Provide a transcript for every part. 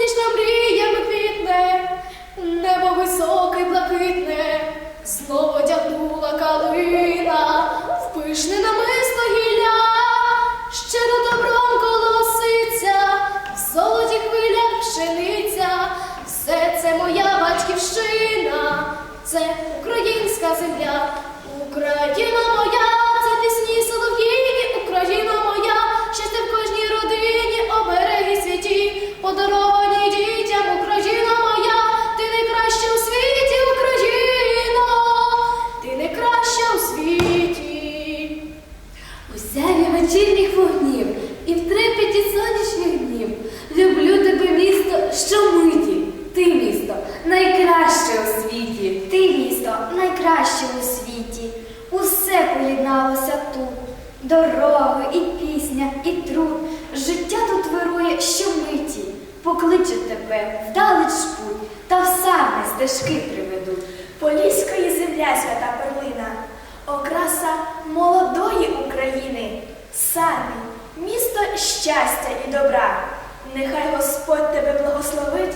сонячна мріями квітне, небо високе вечірніх вогнів і в трепеті сонячних днів люблю тебе, місто, що миті. Ти місто найкраще у світі. Ти місто найкраще у світі. Усе поєдналося тут. Дороги, і пісня, і труд. Життя тут вирує щомиті. Покличе тебе вдалеч путь, та в саме стежки приведуть. Поліської земля свята перлина, окраса молодої України, самі місто щастя і добра. Нехай Господь тебе благословить,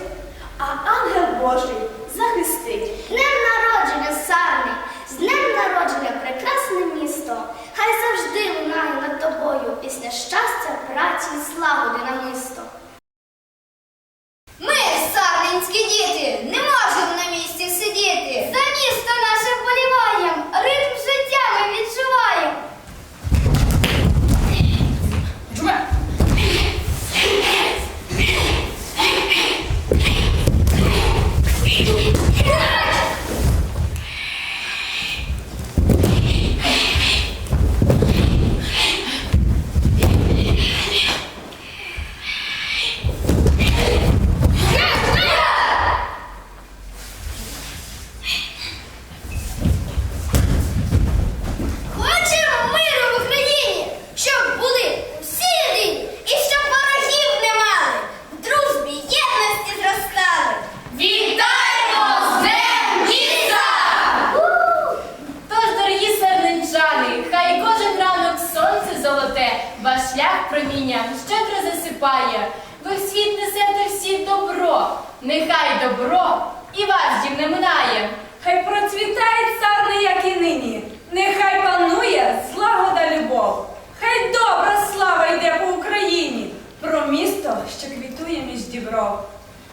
ваш шлях промінням щедро засипає. Ви в світ несете всі добро, нехай добро і вас дім не минає. Хай процвітає царне, як і нині, нехай панує злагода любов, хай добра слава йде по Україні, про місто, що квітує між дібров.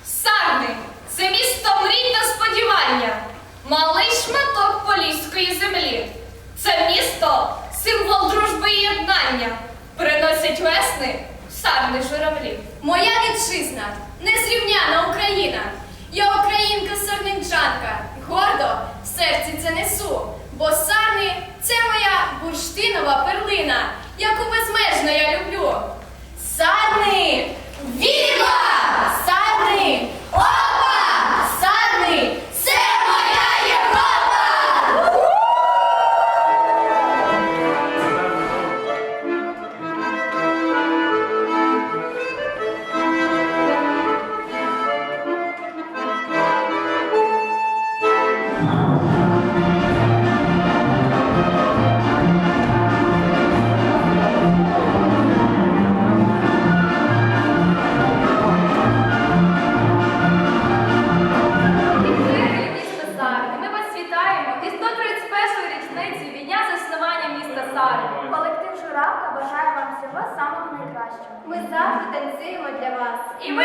Сарни це місто мрій та сподівання, малий шматок поліської землі. Це місто символ дружби і єднання. Приносять весни сарни журавлі. Моя вітчизна, незрівняна Україна. Я українка сарненчанка, гордо в серці це несу. Бо сарни це моя бурштинова перлина, яку безмежно я люблю. Міста Колектив Журавка бажає вам всього самого найкращого. Ми завжди танцюємо для вас. І ми